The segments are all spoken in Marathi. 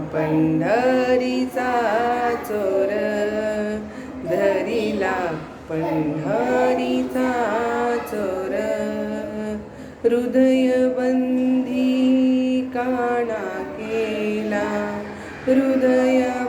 पंढरीचा चोर धरीला पंढरीचा चोर. हृदयबंधी काना केला हृदया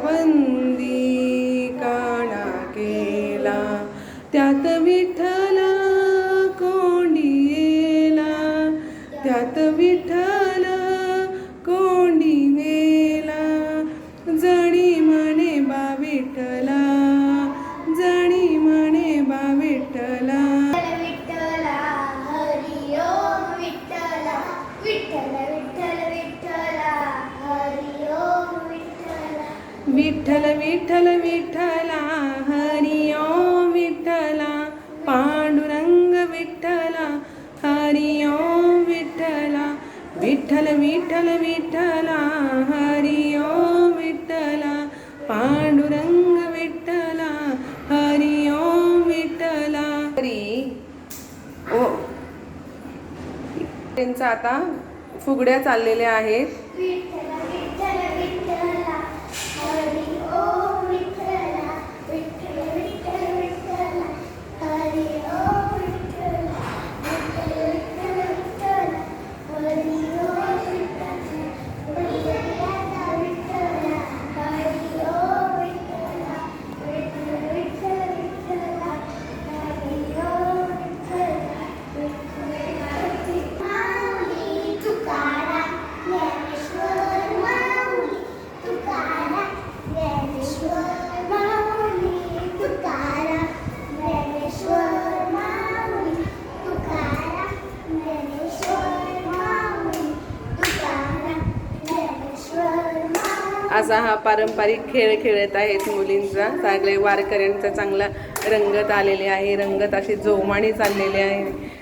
विठ्ठला हरी ओम विठ्ठला विठ्ठल विठ्ठल विठ्ठला हरी ओम विठ्ठला पांडुरंग विठ्ठला हरी ओम विठ्ठला. हरी ओ त्यांचा आता फुगड्या चाललेल्या आहेत. असा हा पारंपरिक खेळ खेळत आहेत मुलींचा. चांगले वारकऱ्यांचा चांगला रंगत आलेले आहे. रंगत अशी जोमाने चाललेले आहे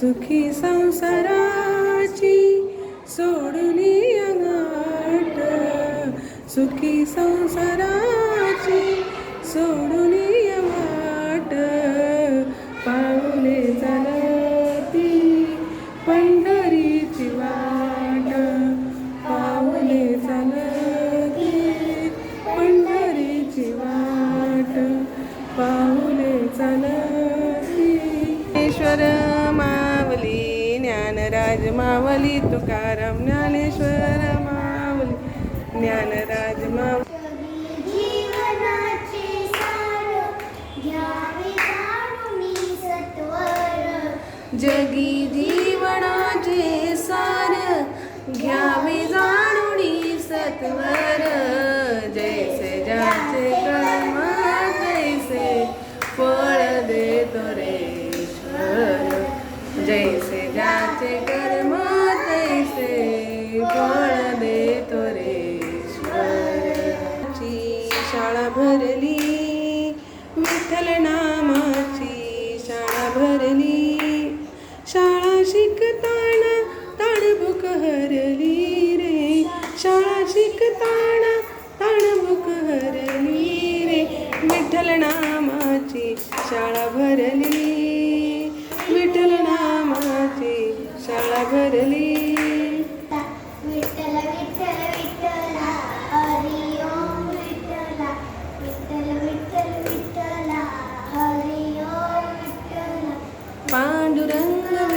सुखी संसाराची सोडून गाठ सुखी संसाराची सोडून तुकाराम ज्ञानेश्वर माऊली ज्ञानराज माऊली. जगी जीवनाचे शाळा भरली. विठ्ठल नामाची शाळा भरली. शाळा शिकताना ताणभूक हरली रे. शाळा शिकताना ताणभूक हरली रे. विठ्ठल नामाची शाळा भरली. Yeah.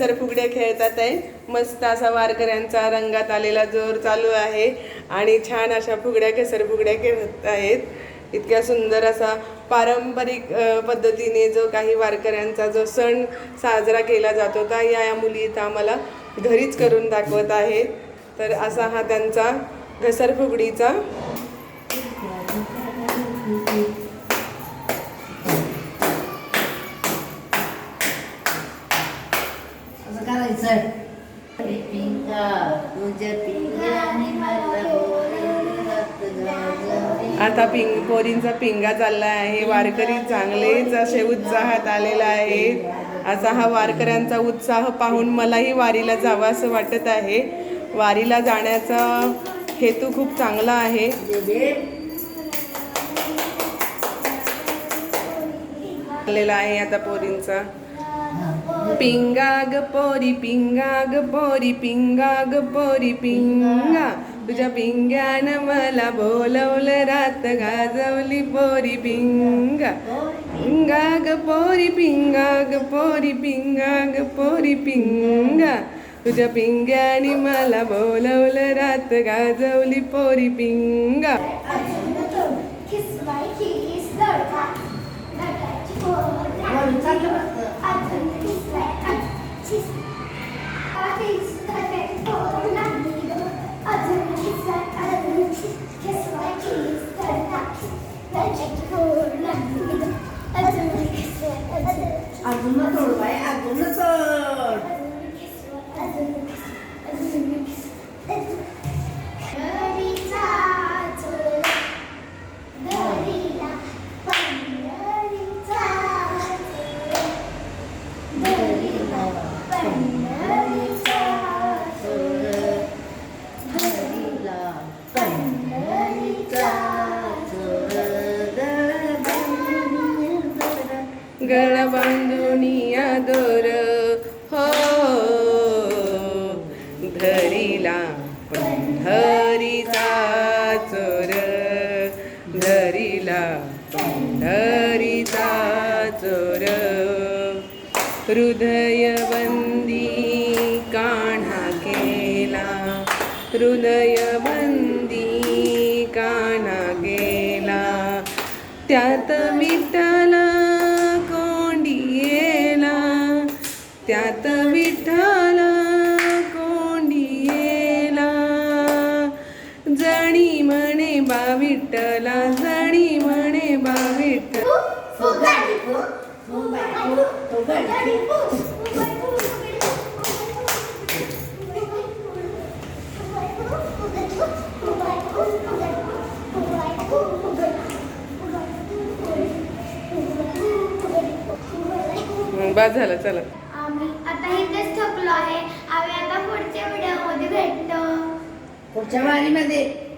सर फुगड्या खेळतात आहे. मस्त असा वारकऱ्यांचा रंगात आलेला जोर चालू आहे. आणि छान अशा फुगड्या केसर फुगड्या खेळत आहेत. इतक्या सुंदर असा पारंपरिक पद्धतीने जो काही वारकऱ्यांचा जो सण साजरा केला जातो त्या या मुली इथं आम्हाला घरीच करून दाखवत आहेत. तर असा हा त्यांचा घसर असं करायचं. आता पिंग पोरींचा पिंगा चालला आहे वारकरी चांगलेच असे उत्साहात आलेला आहे असा हा वारकऱ्यांचा उत्साह पाहून मलाही वारीला जावं असं वाटत आहे वारीला जाण्याचा हेतू खूप चांगला आहे. आलेला आहे आता पोरींचा पिंगा ग पोरी पिंगा ग पोरी पिंगा ग पोरी पिंगा तुझ्या पिंग्यानं मला बोलवलं रात गाजवली पोरी पिंगा पिंगा ग पोरी पिंगा ग पोरी पिंगा ग पोरी पिंगा तुझ्या पिंग्याने मला बोलवलं रात गाजवली पोरी पिंगा Onu. Thank you. धरीला पंढरीचा चोर धरीला. पंढरीचा चोर हृदयबंदी कान्हा केला. हृदयबंदी कान्हा गेला त्यात मित्र विठ्ठला जणी म्हणे बा विठ्ठल फुगाडी फुगाडी, फुगाडी, फुगाडी. मग बाद झालं चला. आम्ही आता इथेच थकलो आहे. आम्ही आता पुढच्या व्हिडिओमध्ये भेटतो. पुढच्या वारीमध्ये.